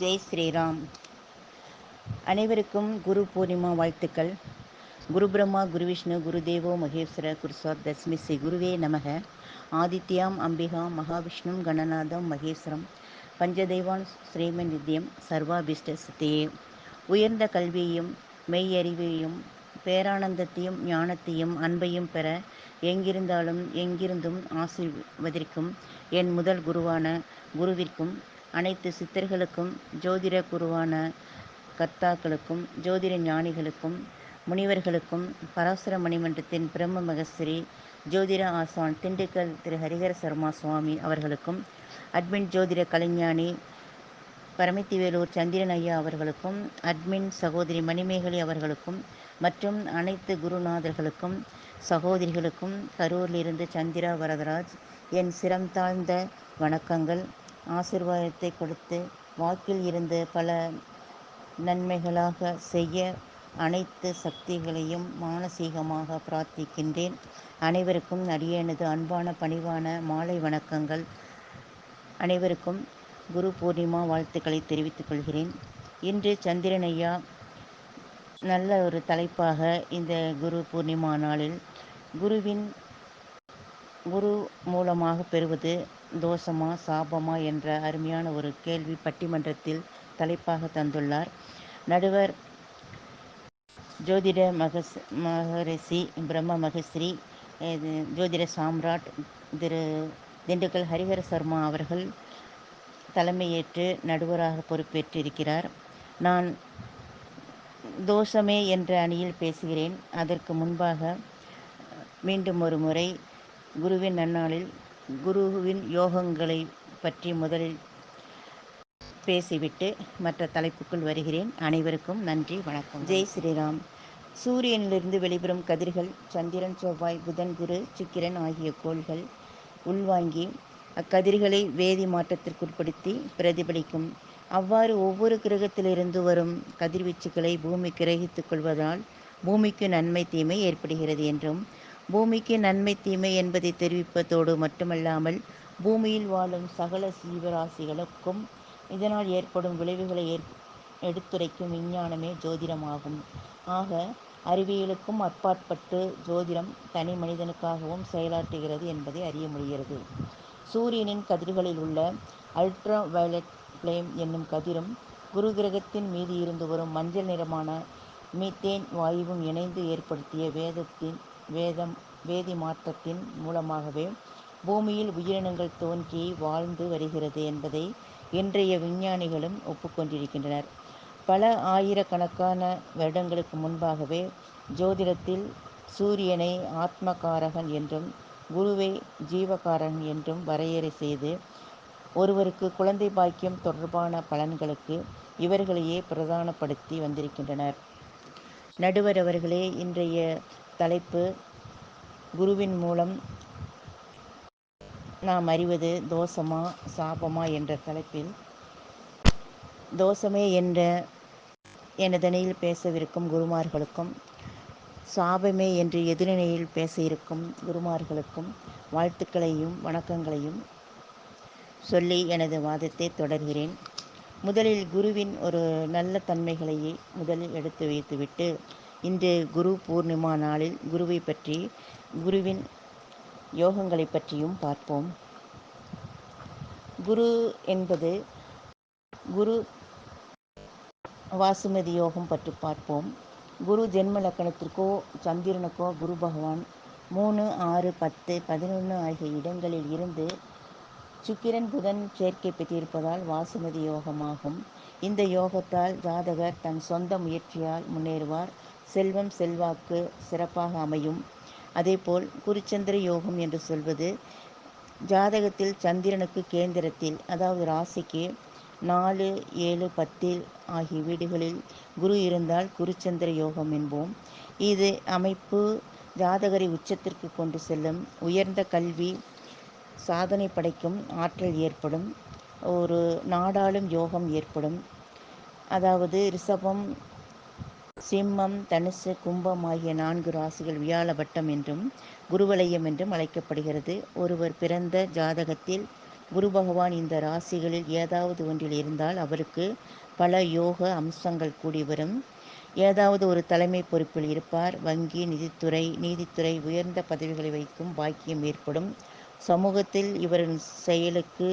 ஜெய் ஸ்ரீராம். அனைவருக்கும் குரு பூர்ணிமா வாழ்த்துக்கள். குரு பிரம்மா குரு விஷ்ணு குரு தேவோ மகேஸ்வர குருசாத் தஸ்மி ஸ்ரீ குருவே நமக. ஆதித்யாம் அம்பிகா மகாவிஷ்ணும் கணநாதம் மகேஸ்வரம் பஞ்சதெய்வான் ஸ்ரீமன் நித்யம் சர்வாபிஷ்ட சித்தியே. உயர்ந்த கல்வியையும் மெய்யறிவையும் பேரானந்தத்தையும் ஞானத்தையும் அன்பையும் பெற எங்கிருந்தாலும் எங்கிருந்தும் ஆசிர்வதிக்கும் என் முதல் குருவான குருவிற்கும் அனைத்து சித்தர்களுக்கும் ஜோதிட குருவான கர்த்தாக்களுக்கும் ஜோதிட ஞானிகளுக்கும் முனிவர்களுக்கும் பராசர மணிமன்றத்தின் பிரம்ம மகஸ்ரீ ஜோதிட ஆசான் திண்டுக்கல் திரு. ஹரிஹர சர்மா சுவாமி அவர்களுக்கும் அட்மின் ஜோதிட கலைஞானி பரமத்திவேலூர் சந்திரன் ஐயா அவர்களுக்கும் அட்மின் சகோதரி மணிமேகலை அவர்களுக்கும் மற்றும் அனைத்து குருநாதர்களுக்கும் சகோதரிகளுக்கும் கரூரிலிருந்து சந்திரா வரதராஜ் என் சிரம் தாழ்ந்த வணக்கங்கள். ஆசிர்வாதத்தை கொடுத்து வாக்கில் இருந்து பல நன்மைகளாக செய்ய அனைத்து சக்திகளையும் மானசீகமாக பிரார்த்திக்கின்றேன். அனைவருக்கும் அடியேனது அன்பான பணிவான மாலை வணக்கங்கள். அனைவருக்கும் குரு பூர்ணிமா வாழ்த்துக்களை தெரிவித்துக் கொள்கிறேன். இன்று சந்திரன் ஐயா நல்ல ஒரு தலைப்பாக இந்த குரு பூர்ணிமா நாளில் குருவின் குரு மூலமாக பெறுவது தோஷமா சாபமா என்ற அருமையான ஒரு கேள்வி பட்டிமன்றத்தில் தலைப்பாக தந்துள்ளார். நடுவர் ஜோதிட மகஸ் மகரிஷி பிரம்ம மகஸ்ரீ ஜோதிட சாம்ராட் திரு திண்டுக்கல் ஹரிஹர சர்மா அவர்கள் தலைமையேற்று நடுவராக பொறுப்பேற்றிருக்கிறார். நான் தோஷமே என்ற அணியில் பேசுகிறேன். அதற்கு முன்பாக மீண்டும் ஒரு முறை குருவின் நன்னாளில் குருவின் யோகங்களை பற்றி முதலில் பேசிவிட்டு மற்ற தலைப்புக்குள் வருகிறேன். அனைவருக்கும் நன்றி வணக்கம். ஜெய் ஸ்ரீராம். சூரியனிலிருந்து வெளிவரும் கதிர்கள் சந்திரன் செவ்வாய் புதன் குரு சுக்கிரன் ஆகிய கோள்கள் உள்வாங்கி அக்கதிர்களை வேதி மாற்றத்திற்குட்படுத்தி பிரதிபலிக்கும். அவ்வாறு ஒவ்வொரு கிரகத்திலிருந்து வரும் கதிர்வீச்சுக்களை பூமி கிரகித்துக் கொள்வதால் பூமிக்கு நன்மை தீமை ஏற்படுகிறது என்றும் பூமிக்கு நன்மை தீமை என்பதை தெரிவிப்பதோடு மட்டுமல்லாமல் பூமியில் வாழும் சகல ஜீவராசிகளுக்கும் இதனால் ஏற்படும் விளைவுகளை ஏற் எடுத்துரைக்கும் விஞ்ஞானமே ஜோதிடமாகும். ஆக அறிவியலுக்கும் அப்பாற்பட்டு ஜோதிடம் தனி மனிதனுக்காகவும் செயலாற்றுகிறது என்பதை அறிய முடிகிறது. சூரியனின் கதிர்களில் உள்ள அல்ட்ரா வயலட் ஃப்ளேம் என்னும் கதிரும் குரு கிரகத்தின் மீது இருந்து வரும் மஞ்சள் நிறமான மீத்தேன் வாயுவும் இணைந்து ஏற்படுத்திய வேதத்தின் வேதம் வேதி மாற்றத்தின் மூலமாகவே பூமியில் உயிரினங்கள் தோன்றி வாழ்ந்து வருகிறது என்பதை இன்றைய விஞ்ஞானிகளும் ஒப்புக்கொண்டிருக்கின்றனர். பல ஆயிரக்கணக்கான வருடங்களுக்கு முன்பாகவே ஜோதிடத்தில் சூரியனை ஆத்மகாரகன் என்றும் குருவை ஜீவகாரகன் என்றும் வரையறை செய்து ஒருவருக்கு குழந்தை பாக்கியம் தொடர்பான பலன்களுக்கு இவர்களையே பிரதானப்படுத்தி வந்திருக்கின்றனர். நடுவர் அவர்களே இன்றைய தலைப்பு குருவின் மூலம் நாம் அறிவது தோஷமா சாபமா என்ற தலைப்பில் தோஷமே என்ற எனதனையில் பேசவிருக்கும் குருமார்களுக்கும் சாபமே என்று எதிரணியில் பேச இருக்கும் குருமார்களுக்கும் வாழ்த்துக்களையும் வணக்கங்களையும் சொல்லி எனது வாதத்தை தொடர்கிறேன். முதலில் குருவின் ஒரு நல்ல தன்மைகளையே முதலில் எடுத்து வைத்துவிட்டு இன்று குரு பூர்ணிமா நாளில் குருவை பற்றி குருவின் யோகங்களை பற்றியும் பார்ப்போம். குரு என்பது குரு வாசுமதி யோகம் பற்றி பார்ப்போம். குரு ஜென்ம லக்கணத்திற்கோ சந்திரனுக்கோ குரு பகவான் மூணு ஆறு பத்து பதினொன்று ஆகிய இடங்களில் இருந்து சுக்கிரன் புதன் சேர்க்கை பெற்றிருப்பதால் வாசுமதி யோகமாகும். இந்த யோகத்தால் ஜாதகர் தன் சொந்த முயற்சியால் முன்னேறுவார். செல்வம் செல்வாக்கு சிறப்பாக அமையும். அதேபோல் குருச்சந்திர யோகம் என்று சொல்வது ஜாதகத்தில் சந்திரனுக்கு கேந்திரத்தில் அதாவது ராசிக்கு நாலு ஏழு பத்தில் ஆகிய வீடுகளில் குரு இருந்தால் குருச்சந்திர யோகம் என்போம். இது அமைப்பு ஜாதகரை உச்சத்திற்கு கொண்டு செல்லும். உயர்ந்த கல்வி சாதனை படைக்கும் ஆற்றல் ஏற்படும். ஒரு நாடாளும் யோகம் ஏற்படும். அதாவது ரிஷபம் சிம்மம் தனுசு கும்பம் ஆகிய நான்கு ராசிகள் வியாழ வட்டம் என்றும் குருவலயம் என்றும் அழைக்கப்படுகிறது. ஒருவர் பிறந்த ஜாதகத்தில் குரு பகவான் இந்த ராசிகளில் ஏதாவது ஒன்றில் இருந்தால் அவருக்கு பல யோக அம்சங்கள் கூடி வரும். ஏதாவது ஒரு தலைமை பொறுப்பில் இருப்பார். வங்கி நிதித்துறை நீதித்துறை உயர்ந்த பதவிகளை வைக்கும் பாக்கியம் ஏற்படும். சமூகத்தில் இவரின் செயலுக்கு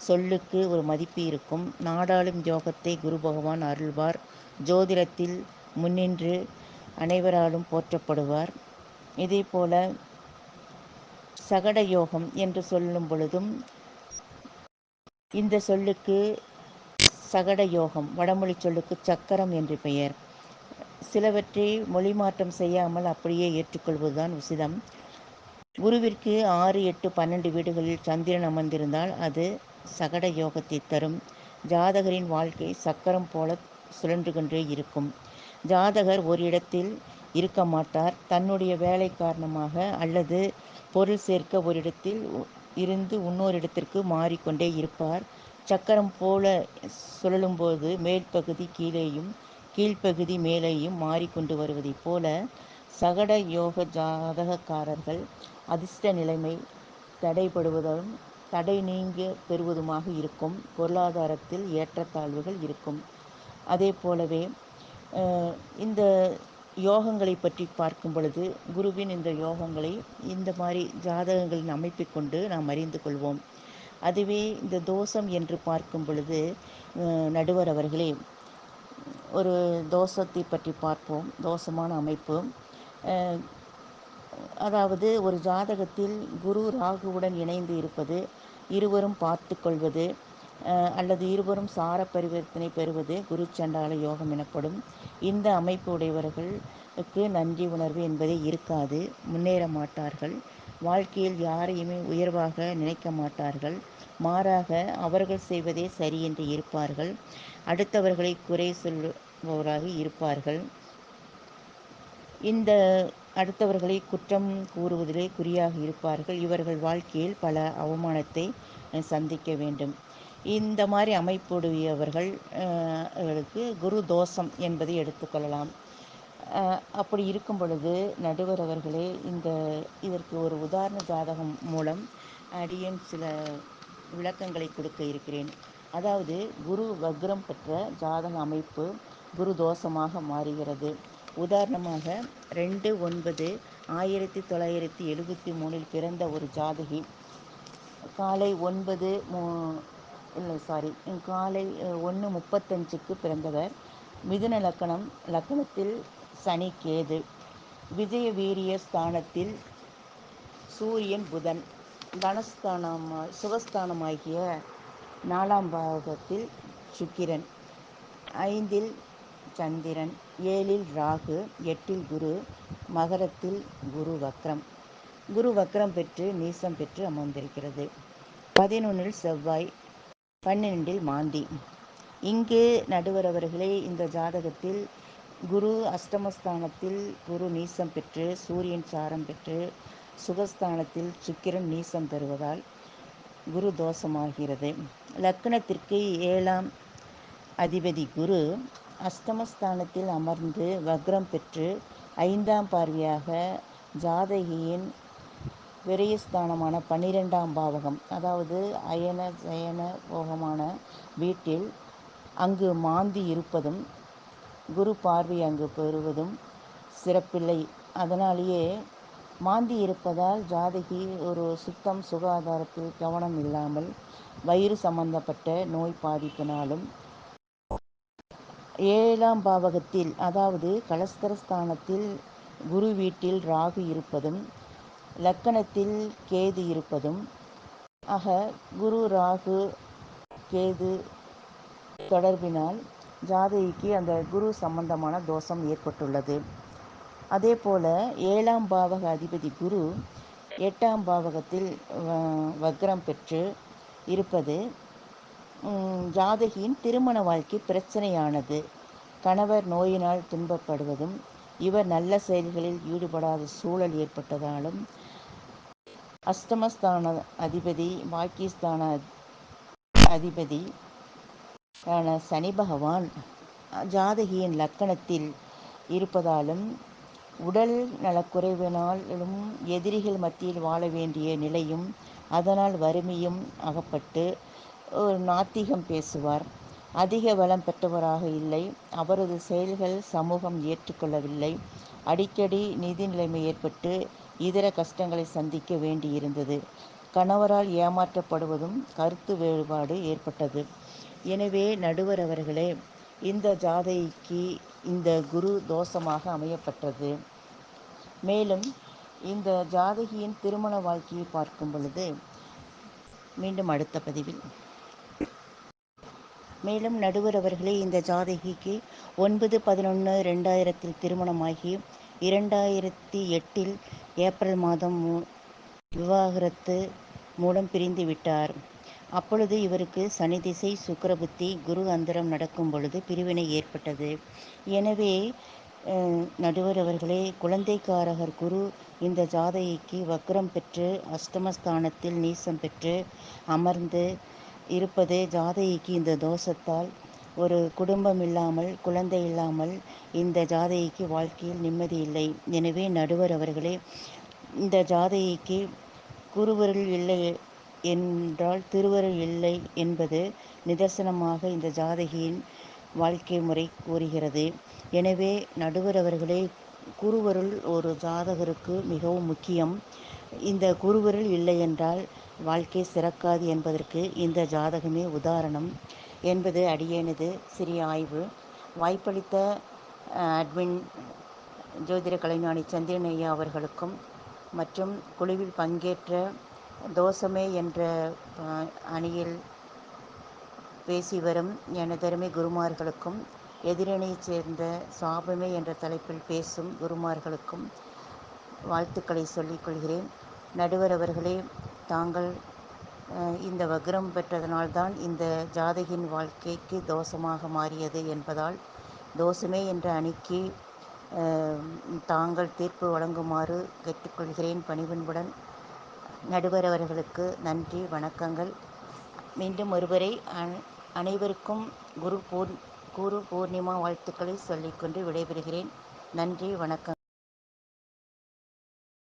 சொல்லுக்கு ஒரு மதிப்பு இருக்கும். நாடாளும் யோகத்தை குரு பகவான் அருள்வார். ஜோதிடத்தில் முன்னின்று அனைவராலும் போற்றப்படுவார். இதே போல சகட யோகம் என்று சொல்லும் பொழுதும் இந்த சொல்லுக்கு சகட யோகம் வடமொழி சொல்லுக்கு சக்கரம் என்று பெயர். சிலவற்றை மொழி மாற்றம் செய்யாமல் அப்படியே ஏற்றுக்கொள்வதுதான் உசிதம். குருவிற்கு ஆறு எட்டு பன்னெண்டு வீடுகளில் சந்திரன் அமர்ந்திருந்தால் அது சகட யோகத்தை தரும். ஜாதகரின் வாழ்க்கை சக்கரம் போல சுழன்று கொண்டே இருக்கும். ஜாதகர் ஒரு இடத்தில் இருக்க மாட்டார். தன்னுடைய வேலை காரணமாக அல்லது பொருள் சேர்க்க ஒரு இடத்தில் இருந்து இன்னொரு இடத்திற்கு மாறிக்கொண்டே இருப்பார். சக்கரம் போல சுழலும்போது மேற்பகுதி கீழேயும் கீழ்ப்பகுதி மேலேயும் மாறிக்கொண்டு வருவதைப் போல சகட யோக ஜாதகக்காரர்கள் அதிர்ஷ்ட நிலைமை தடைபடுவதும் தடை நீங்க பெறுவதுமாக இருக்கும். பொருளாதாரத்தில் ஏற்றத்தாழ்வுகள் இருக்கும். அதே போலவே இந்த யோகங்களை பற்றி பார்க்கும் பொழுது குருவின் இந்த யோகங்களை இந்த மாதிரி ஜாதகங்களின் அமைப்பை கொண்டு நாம் அறிந்து கொள்வோம். அதுவே இந்த தோஷம் என்று பார்க்கும் பொழுது நடுவர் அவர்களே ஒரு தோஷத்தை பற்றி பார்ப்போம். தோஷமான அமைப்பு. அதாவது ஒரு ஜாதகத்தில் குரு ராகுவுடன் இணைந்து இருப்பது இருவரும் பார்த்து கொள்வது அல்லது இருவரும் சார பரிவர்த்தனை பெறுவது குரு சண்டால யோகம் எனப்படும். இந்த அமைப்பு உடையவர்களுக்கு நன்றி உணர்வு என்பதே இருக்காது. முன்னேற மாட்டார்கள். வாழ்க்கையில் யாரையுமே உயர்வாக நினைக்க மாட்டார்கள். மாறாக அவர்கள் செய்வதே சரி என்று இருப்பார்கள். அடுத்தவர்களை குறை சொல்பவராக இருப்பார்கள். இந்த அடுத்தவர்களை குற்றம் கூறுவதிலே குறியாக இருப்பார்கள். இவர்கள் வாழ்க்கையில் பல அவமானத்தை சந்திக்க வேண்டும். இந்த மாதிரி அமைப்புடையவர்கள் குரு தோஷம் என்பதை எடுத்துக்கொள்ளலாம் அப்படி இருக்கும் பொழுது நடுவர் அவர்களே இந்த இதற்கு ஒரு உதாரண ஜாதகம் மூலம் அடியேன் சில விளக்கங்களை கொடுக்க இருக்கிறேன். அதாவது குரு வக்ரம் பெற்ற ஜாதக அமைப்பு குரு தோஷமாக மாறுகிறது. உதாரணமாக ரெண்டு ஒன்பது ஆயிரத்தி தொள்ளாயிரத்தி எழுபத்தி மூணில் பிறந்த ஒரு ஜாதகி காலை ஒன்பது இல்லை சாரி காலை ஒன்று முப்பத்தஞ்சுக்கு பிறந்தவர். மிதுன லக்கணம் லக்கணத்தில் சனி கேது. விஜய வீரிய ஸ்தானத்தில் சூரியன் புதன். தனஸ்தானமாய் சுகஸ்தானமாகிய நாலாம் பாகத்தில் சுக்கிரன். ஐந்தில் சந்திரன் ஏழில் ராகு எட்டில் குரு மகரத்தில் குரு வக்ரம். குரு வக்ரம் பெற்று நீசம் பெற்று அமர்ந்திருக்கிறது. பதினொன்றில் செவ்வாய் பன்னிரெண்டில் மாந்தி. இங்கு நடுவர் அவர்களே இந்த ஜாதகத்தில் குரு அஷ்டமஸ்தானத்தில் குரு நீசம் பெற்று சூரியன் சாரம் பெற்று சுகஸ்தானத்தில் சுக்கிரன் நீசம் தருவதால் குரு தோஷமாகிறது. லக்னத்திற்கு ஏழாம் அதிபதி குரு அஷ்டமஸ்தானத்தில் அமர்ந்து வக்ரம் பெற்று ஐந்தாம் பார்வையாக ஜாதகியின் விரயஸ்தானமான பன்னிரெண்டாம் பாவகம் அதாவது அயன சயன போகமான வீட்டில் அங்கு மாந்தி இருப்பதும் குரு பார்வை அங்கு பெறுவதும் சிறப்பில்லை. அதனாலேயே மாந்தி இருப்பதால் ஜாதகி ஒரு சுத்தம் சுகாதாரத்தில் கவனம் இல்லாமல் வயிறு சம்பந்தப்பட்ட நோய் பாதிப்பினாலும் ஏழாம் பாவகத்தில் அதாவது கலஸ்தரஸ்தானத்தில் குரு வீட்டில் ராகு இருப்பதும் லக்கணத்தில் கேது இருப்பதும் ஆக குரு ராகு கேது தொடர்பினால் ஜாதகிக்கு அந்த குரு சம்பந்தமான தோஷம் ஏற்பட்டுள்ளது. அதே போல ஏழாம் பாவக அதிபதி குரு எட்டாம் பாவகத்தில் வக்ரம் பெற்று இருப்பது ஜாதகியின் திருமண வாழ்க்கை பிரச்சனையானது. கணவர் நோயினால் துன்பப்படுவதும் இவர் நல்ல செயல்களில் ஈடுபடாத சூழல் ஏற்பட்டதாலும் அஷ்டமஸ்தான அதிபதி பாக்கிஸ்தான அதிபதி ஆன சனி பகவான் ஜாதகியின் லக்கணத்தில் இருப்பதாலும் உடல் நலக்குறைவினாலும் எதிரிகள் மத்தியில் வாழ வேண்டிய நிலையும் அதனால் வறுமையும் அகப்பட்டு ஒரு நாத்திகம் பேசுவார். அதிக வளம் பெற்றவராக இல்லை. அவரது செயல்கள் சமூகம் ஏற்றுக்கொள்ளவில்லை. அடிக்கடி நிதி நிலைமை ஏற்பட்டு இதர கஷ்டங்களை சந்திக்க வேண்டியிருந்தது. கணவரால் ஏமாற்றப்படுவதும் கருத்து வேறுபாடு ஏற்பட்டது. எனவே நடுவர் அவர்களே இந்த ஜாதகிக்கு இந்த குரு தோஷமாக அமையப்பட்டது. மேலும் இந்த ஜாதகியின் திருமண வாழ்க்கையை பார்க்கும் பொழுது மீண்டும் அடுத்த பதிவில். மேலும் நடுவர் அவர்களே இந்த ஜாதகிக்கு ஒன்பது பதினொன்று ரெண்டாயிரத்தில் திருமணமாகி இரண்டாயிரத்தி எட்டில் ஏப்ரல் மாதம் விவாகரத்து மூலம் பிரிந்து விட்டார். அப்பொழுது இவருக்கு சனி திசை சுக்கரபுத்தி குரு அந்தரம் நடக்கும் பொழுது பிரிவினை ஏற்பட்டது. எனவே நடுவர் அவர்களே குழந்தைக்காரகர் குரு இந்த ஜாதகிக்கு வக்ரம் பெற்று அஷ்டமஸ்தானத்தில் நீசம் பெற்று அமர்ந்து இருப்பது ஜாதகிக்கு இந்த தோஷத்தால் ஒரு குடும்பம் இல்லாமல் குழந்தை இல்லாமல் இந்த ஜாதகிக்கு வாழ்க்கையில் நிம்மதி இல்லை. எனவே நடுவர் அவர்களே இந்த ஜாதகிக்கு குருவருள் இல்லை என்றால் திருவருள் இல்லை என்பது நிதர்சனமாக இந்த ஜாதகியின் வாழ்க்கை முறை கூறுகிறது. எனவே நடுவர் அவர்களே குருவருள் ஒரு ஜாதகருக்கு மிகவும் முக்கியம். இந்த குருவருள் இல்லை என்றால் வாழ்க்கை சிறக்காது என்பதற்கு இந்த ஜாதகமே உதாரணம். என்பது அடியேனது சிறிய ஆய்வு. வாய்ப்பளித்த அட்மின் ஜோதிட கலைஞானி சந்திரன் ஐயா அவர்களுக்கும் மற்றும் குழுவில் பங்கேற்ற தோசமே என்ற அணியில் பேசி வரும் எனதருமை குருமார்களுக்கும் எதிரணியைச் சேர்ந்த சாபமே என்ற தலைப்பில் பேசும் குருமார்களுக்கும் வாழ்த்துக்களை சொல்லிக்கொள்கிறேன் நடுவர் அவர்களே தாங்கள் இந்த வக்ரம் பெற்றதனால்தான் இந்த ஜாதகின் வாழ்க்கைக்கு தோஷமாக மாறியது என்பதால் தோஷமே என்ற அணிக்கு தாங்கள் தீர்ப்பு வழங்குமாறு கேட்டுக்கொள்கிறேன் பணிவன்புடன். நடுவர் அவர்களுக்கு நன்றி வணக்கங்கள். மீண்டும் ஒருவரை அனைவருக்கும் குரு பூர் குரு பூர்ணிமா வாழ்த்துக்களை சொல்லிக்கொண்டு விடைபெறுகிறேன். நன்றி வணக்கம்.